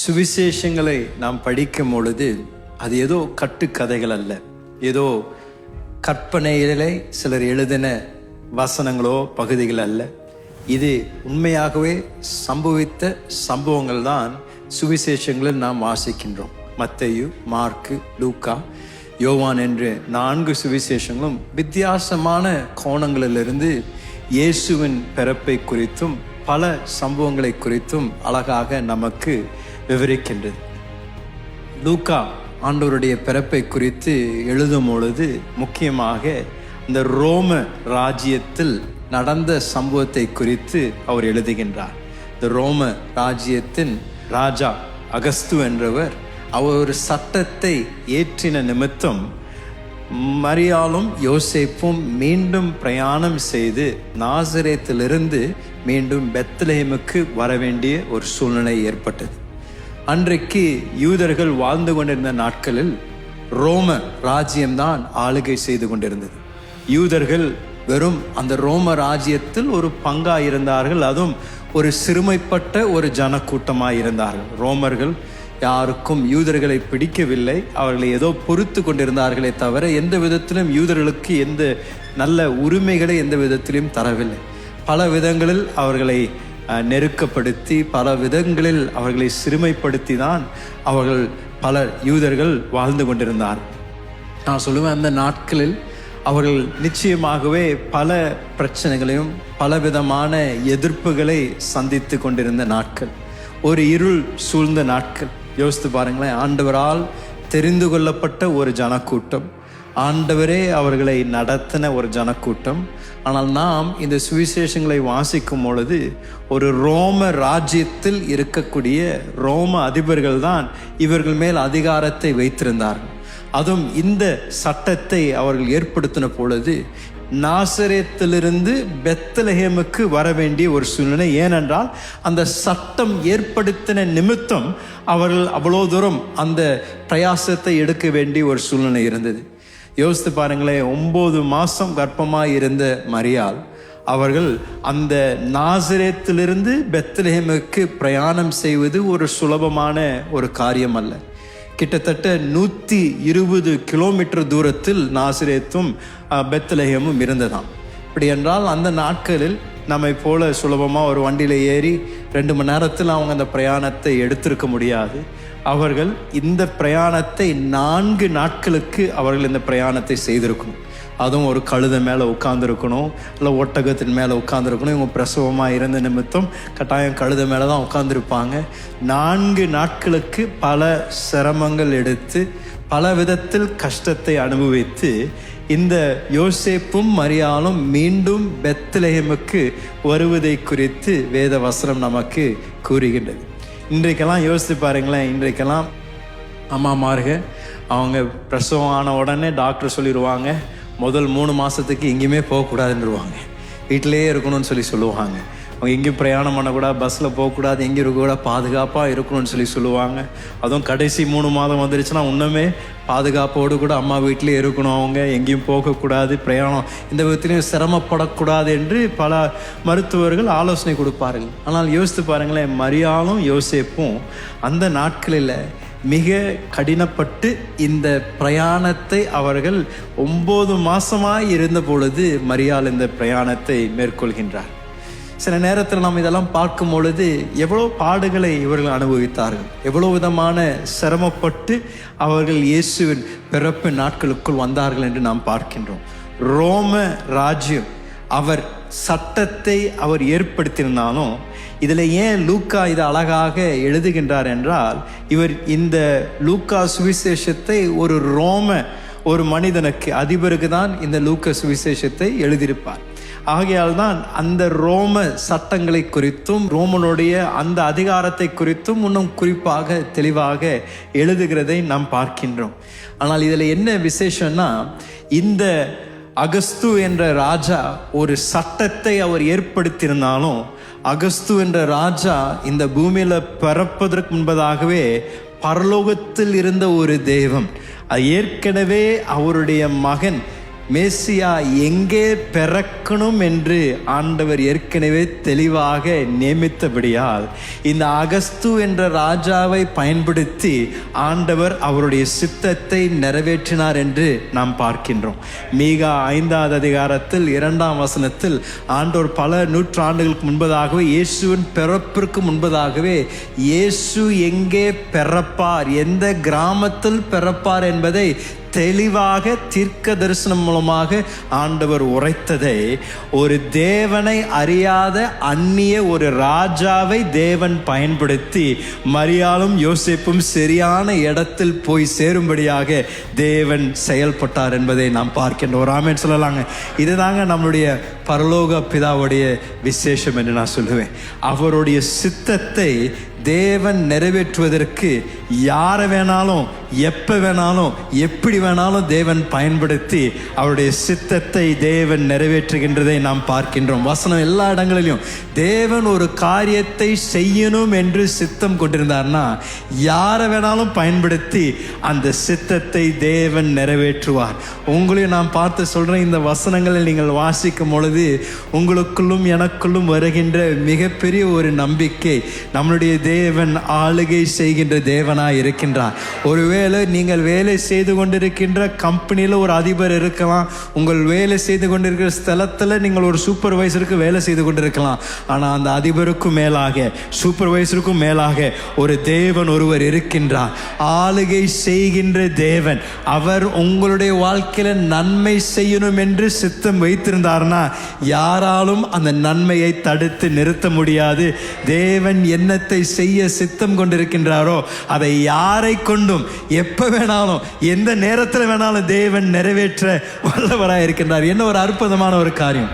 சுவிசேஷங்களை நாம் படிக்கும் பொழுது அது ஏதோ கட்டுக்கதைகள் அல்ல. ஏதோ கற்பனையிலே சிலர் எழுதின வசனங்களோ பகுதிகள் அல்ல. இது உண்மையாகவே சம்பவித்த சம்பவங்கள் தான் சுவிசேஷங்களில் நாம் வாசிக்கின்றோம். மத்தையு மார்க்கு லூக்கா யோவான் என்று நான்கு சுவிசேஷங்களும் வித்தியாசமான கோணங்களிலிருந்து இயேசுவின் பிறப்பை குறித்தும் பல சம்பவங்களை குறித்தும் அழகாக நமக்கு விவரிக்கின்றது. லூக்கா ஆண்டவருடைய பிறப்பை குறித்து எழுதும் பொழுது முக்கியமாக இந்த ரோம ராஜ்யத்தில் நடந்த சம்பவத்தை குறித்து அவர் எழுதுகின்றார். இந்த ரோம ராஜ்யத்தின் ராஜா அகஸ்து என்றவர் அவர் ஒரு சட்டத்தை ஏற்றின நிமித்தம் மரியாலும் யோசேப்பும் மீண்டும் பிரயாணம் செய்து நாசரேத்திலிருந்து மீண்டும் பெத்லேமுக்கு வர வேண்டிய ஒரு சூழ்நிலை ஏற்பட்டது. அன்றைக்கு யூதர்கள் வாழ்ந்து கொண்டிருந்த நாட்களில் ரோம ராஜ்யம்தான் ஆளுகை செய்து கொண்டிருந்தது. யூதர்கள் வெறும் அந்த ரோம ராஜ்யத்தில் ஒரு பங்காக இருந்தார்கள் அதுவும் ஒரு சிறுமைப்பட்ட ஒரு ஜனக்கூட்டமாக இருந்தார்கள். ரோமர்கள் யாருக்கும் யூதர்களை பிடிக்கவில்லை அவர்களை ஏதோ பொறுத்து கொண்டிருந்தார்களே தவிர எந்த விதத்திலும் யூதர்களுக்கு எந்த நல்ல உரிமைகளை எந்த விதத்திலும் தரவில்லை. பல விதங்களில் அவர்களை நெருக்கப்படுத்தி பல விதங்களில் அவர்களை சிறுமைப்படுத்தி தான் அவர்கள் பல யூதர்கள் வாழ்ந்து கொண்டிருந்தார். நான் சொல்லுவேன் அந்த நாட்களில் அவர்கள் நிச்சயமாகவே பல பிரச்சனைகளையும் பலவிதமான எதிர்ப்புகளை சந்தித்து கொண்டிருந்த நாட்கள். ஒரு இருள் சூழ்ந்த நாட்கள். யோசித்து பாருங்களேன் ஆண்டவரால் தெரிந்து கொள்ளப்பட்ட ஒரு ஜனக்கூட்டம். ஆண்டவரே அவர்களை நடத்தின ஒரு ஜனக்கூட்டம். ஆனால் நாம் இந்த சுவிசேஷங்களை வாசிக்கும் பொழுது ஒரு ரோம ராஜ்யத்தில் இருக்கக்கூடிய ரோம அதிபர்கள் தான் இவர்கள் மேல் அதிகாரத்தை வைத்திருந்தார்கள் அதுவும் இந்த சட்டத்தை அவர்கள் ஏற்படுத்தின பொழுது நாசரேத்திலிருந்து பெத்தலஹேமுக்கு வர வேண்டிய ஒரு சூழ்நிலை. ஏனென்றால் அந்த சட்டம் ஏற்படுத்தின நிமித்தம் அவர்கள் அவ்வளோ தூரம் அந்த பிரயாசத்தை எடுக்க வேண்டிய ஒரு சூழ்நிலை இருந்தது. யோசித்து பாருங்களேன் ஒம்பது மாதம் கர்ப்பமாக இருந்த மரியாள் அவர்கள் அந்த நாசரேத்திலிருந்து பெத்லஹேமுக்கு பிரயாணம் செய்வது ஒரு சுலபமான ஒரு காரியம் அல்ல கிட்டத்தட்ட நூற்றி இருபது கிலோமீட்டர் தூரத்தில் நாசிரேத்தும் அஹ், பெத்லஹேமும் இருந்ததாம். இப்படி என்றால் அந்த நாட்களில் நம்மை போல சுலபமாக ஒரு வண்டியில் ஏறி ரெண்டு மணி நேரத்தில் அவங்க அந்த பிரயாணத்தை எடுத்திருக்க முடியாது. அவர்கள் இந்த பிரயாணத்தை நான்கு நாட்களுக்கு அவர்கள் இந்த பிரயாணத்தை செய்திருக்கணும். அதுவும் ஒரு கழுதை மேலே உட்காந்துருக்கணும் இல்லை ஒட்டகத்தின் மேலே உட்காந்துருக்கணும் இவங்க பிரசவமாக இருந்த நிமித்தம் கட்டாயம் கழுதை மேலே தான் உட்காந்துருப்பாங்க நான்கு நாட்களுக்கு பல சிரமங்கள் எடுத்து பல விதத்தில் கஷ்டத்தை அனுபவித்து இந்த யோசேப்பும் மரியாளும் மீண்டும் பெத்லஹேமுக்கு வருவதை குறித்து வேத வசனம் நமக்கு கூறுகின்றது. இன்றைக்கெல்லாம் யோசித்து பாருங்களேன் இன்றைக்கெல்லாம் அம்மாமாருக அவங்க பிரசவம் ஆன உடனே டாக்டர் சொல்லிடுவாங்க முதல் மூணு மாதத்துக்கு எங்கேயுமே போகக்கூடாதுன்னுருவாங்க. வீட்டிலேயே இருக்கணும்னு சொல்லி சொல்லுவாங்க. அவங்க எங்கேயும் பிரயாணம் பண்ணக்கூடாது பஸ்ஸில் போகக்கூடாது எங்கேயும் இருக்கக்கூடாது பாதுகாப்பாக இருக்கணும்னு சொல்லி சொல்லுவாங்க. அதுவும் கடைசி மூணு மாதம் வந்துருச்சுன்னா இன்னுமே பாதுகாப்போடு கூட அம்மா வீட்டிலே இருக்கணும் அவங்க. எங்கேயும் போகக்கூடாது பிரயாணம். இந்த விதத்துலேயும் சிரமப்படக்கூடாது என்று பல மருத்துவர்கள் ஆலோசனை கொடுப்பார்கள். ஆனால் யோசித்து பாருங்களேன் மரியாளும் யோசிப்போம் அந்த நாட்களில் மிக கடினப்பட்டு இந்த பிரயாணத்தை அவர்கள் ஒம்பது மாதமாக இருந்த பொழுது மரியாள் இந்த பிரயாணத்தை மேற்கொள்கின்றார். சில நேரத்தில் நாம் இதெல்லாம் பார்க்கும் பொழுது எவ்வளோ பாடுகளை இவர்கள் அனுபவித்தார்கள். எவ்வளோ விதமான சிரமப்பட்டு அவர்கள் இயேசுவின் பிறப்பு நாட்களுக்குள் வந்தார்கள் என்று நாம் பார்க்கின்றோம். ரோம ராஜ்யம் அவர் சட்டத்தை அவர் ஏற்படுத்தியிருந்தாலும் இதில் ஏன் லூக்கா இது அழகாக எழுதுகின்றார் என்றால் இவர் இந்த லூக்கா சுவிசேஷத்தை ஒரு ரோம ஒரு மனிதனுக்கு அதிபருக்கு தான் இந்த லூக்க சுவிசேஷத்தை எழுதியிருப்பார். ஆகையால் தான் அந்த ரோம சட்டங்களை குறித்தும் ரோமனுடைய அந்த அதிகாரத்தை குறித்தும் இன்னும் குறிப்பாக தெளிவாக எழுதுகிறதை நாம் பார்க்கின்றோம். ஆனால் இதில் என்ன விசேஷம்னா இந்த அகஸ்து என்ற ராஜா ஒரு சட்டத்தை அவர் ஏற்படுத்தியிருந்தாலும் அகஸ்து என்ற ராஜா இந்த பூமியில் பிறப்பதற்கு முன்பதாகவே பரலோகத்தில் இருந்த ஒரு தெய்வம் ஏற்கனவே அவருடைய மகன் மேசியா எங்கே பிறக்கணும் என்று ஆண்டவர் ஏற்கனவே தெளிவாக நியமித்தபடியால் இந்த அகஸ்து என்ற ராஜாவை பயன்படுத்தி ஆண்டவர் அவருடைய சித்தத்தை நிறைவேற்றினார் என்று நாம் பார்க்கின்றோம். மீகா ஐந்தாவது அதிகாரத்தில் இரண்டாம் வசனத்தில் ஆண்டவர் பல நூற்றாண்டுகளுக்கு முன்பதாகவே இயேசுவின் பிறப்பிற்கு முன்பதாகவே இயேசு எங்கே பிறப்பார் எந்த கிராமத்தில் பிறப்பார் என்பதை தெளிவாக தீர்க்க தரிசனம் மூலமாக ஆண்டவர் உரைத்ததை ஒரு தேவனை அறியாத அந்நிய ஒரு ராஜாவை தேவன் பயன்படுத்தி மரியாளும் யோசிப்பும் சரியான இடத்தில் போய் சேரும்படியாக தேவன் செயல்பட்டார் என்பதை நாம் பார்க்கின்றோம். ஒரு ஆமேன் சொல்லலாங்க. இதுதாங்க நம்மளுடைய பரலோக பிதாவுடைய விசேஷம் என்று நான் சொல்லுவேன். அவருடைய சித்தத்தை தேவன் நிறைவேற்றுவதற்கு யாரை வேணாலும் எப்போ வேணாலும் எப்படி வேணாலும் தேவன் பயன்படுத்தி அவருடைய சித்தத்தை தேவன் நிறைவேற்றுகின்றதை நாம் பார்க்கின்றோம். வசனம் எல்லா இடங்களிலும் தேவன் ஒரு காரியத்தை செய்யணும் என்று சித்தம் கொண்டிருந்தார்னா யாரை வேணாலும் பயன்படுத்தி அந்த சித்தத்தை தேவன் நிறைவேற்றுவார். உங்களையும் நான் பார்த்து சொல்கிறேன் இந்த வசனங்களை நீங்கள் வாசிக்கும் பொழுது உங்களுக்குள்ளும் எனக்குள்ளும் வருகின்ற மிகப்பெரிய ஒரு நம்பிக்கை நம்மளுடைய தேவன் ஆளுகை செய்கின்ற தேவனாக இருக்கின்றார். ஒருவேளை நீங்கள் வேலை செய்து கொண்டிருக்கின்ற கம்பெனியில் ஒரு அதிபர் இருக்கலாம். உங்கள் வேலை செய்து கொண்டிருக்கிற ஸ்தலத்தில் நீங்கள் ஒரு சூப்பர்வைசருக்கு வேலை செய்து கொண்டிருக்கலாம். ஆனால் அந்த அதிபருக்கும் மேலாக சூப்பர்வைசருக்கும் மேலாக ஒரு தேவன் ஒருவர் இருக்கின்றார். ஆளுகை செய்கின்ற தேவன் அவர் உங்களுடைய வாழ்க்கையில் நன்மை செய்யணும் என்று சித்தம் வைத்திருந்தார்னா யாராலும் அந்த நன்மையை தடுத்து நிறுத்த முடியாது. தேவன் எண்ணத்தை செய்ய சித்தம் கொண்டிருக்கின்றாரோ அதை யாரை கொண்டும் எப்ப வேணாலும் எந்த நேரத்தில் வேணாலும் தேவன் நிறைவேற்ற வல்லவராய் இருக்கின்றார் என்ன ஒரு அற்புதமான ஒரு காரியம்.